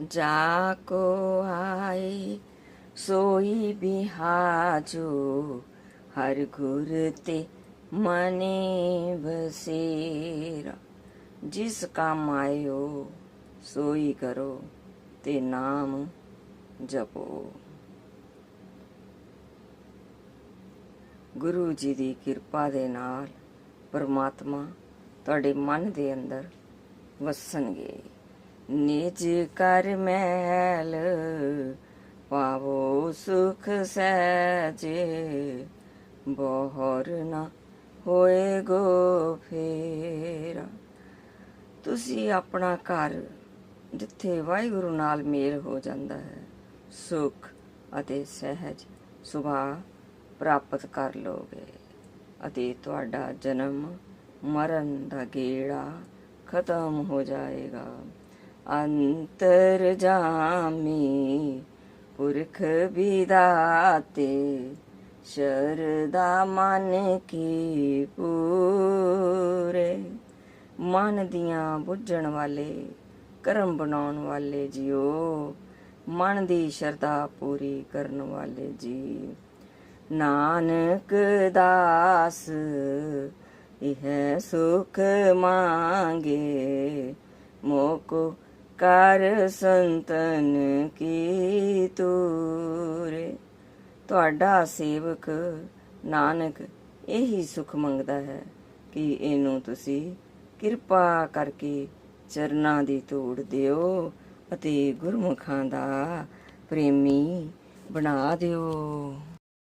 ਜਾ ਕੋ ਆਏ ਸੋਈ ਬਿਹਾਜੋ ਹਰ ਗੁਰ ਤੇ ਮਨੇ ਬਸੇਰਾ ਜਿਸ ਕੰਮ ਆਇਓ ਸੋਈ ਕਰੋ ਤੇ ਨਾਮ ਜਪੋ ਗੁਰੂ ਜੀ ਦੀ ਕਿਰਪਾ ਦੇ ਨਾਲ ਪਰਮਾਤਮਾ ਤੁਹਾਡੇ ਮਨ ਦੇ ਅੰਦਰ ਵਸਣਗੇ ਨਿਜ ਕਰ ਮਹਿਲ ਪਾਵੋ ਸੁਖ ਸਹਿਜੇ। ਬੋਹਰ ਨਾ ਹੋਏ ਗੋ ਫੇਰਾ। ਤੁਸੀਂ ਆਪਣਾ ਘਰ ਜਿੱਥੇ ਵਾਹਿਗੁਰੂ ਨਾਲ ਮੇਲ ਹੋ ਜਾਂਦਾ ਹੈ, ਸੁਖ ਅਤੇ ਸਹਿਜ ਸੁਭਾਅ ਪ੍ਰਾਪਤ ਕਰ ਲੋਗੇ ਅਤੇ ਤੁਹਾਡਾ ਜਨਮ ਮਰਨ ਦਾ ਗੇੜਾ ਖਤਮ ਹੋ ਜਾਏਗਾ। ਅੰਤਰ ਜਾਮੀ, ਪੁਰਖ ਵਿਦਾਤੇ ਸ਼ਰਦਾ ਮਨ ਕੀ ਪੂਰੇ। ਮਨ ਦੀਆਂ ਬੁੱਝਣ ਵਾਲੇ, ਕਰਮ ਬਣਾਉਣ ਵਾਲੇ ਜੀਓ, ਮਨ ਦੀ ਸ਼ਰਧਾ ਪੂਰੀ ਕਰਨ ਵਾਲੇ ਜੀ ਨਾਨਕ ਦਾਸ, ਇਹ ਸੁਖ ਮੰਗੇ, ਮੋਕੋ ਕਰ ਸੰਤਨ ਕੀ ਤੂਰੇ? ਤੁਹਾਡਾ ਸੇਵਕ ਨਾਨਕ ਇਹੀ ਸੁਖ ਮੰਗਦਾ ਹੈ ਕਿ ਇਹਨੂੰ ਤੁਸੀਂ ਕਿਰਪਾ ਕਰਕੇ ਚਰਨਾਂ ਦੀ ਤੋੜ ਦਿਓ ਅਤੇ ਗੁਰਮੁਖਾਂ ਦਾ ਪ੍ਰੇਮੀ ਬਣਾ ਦਿਓ।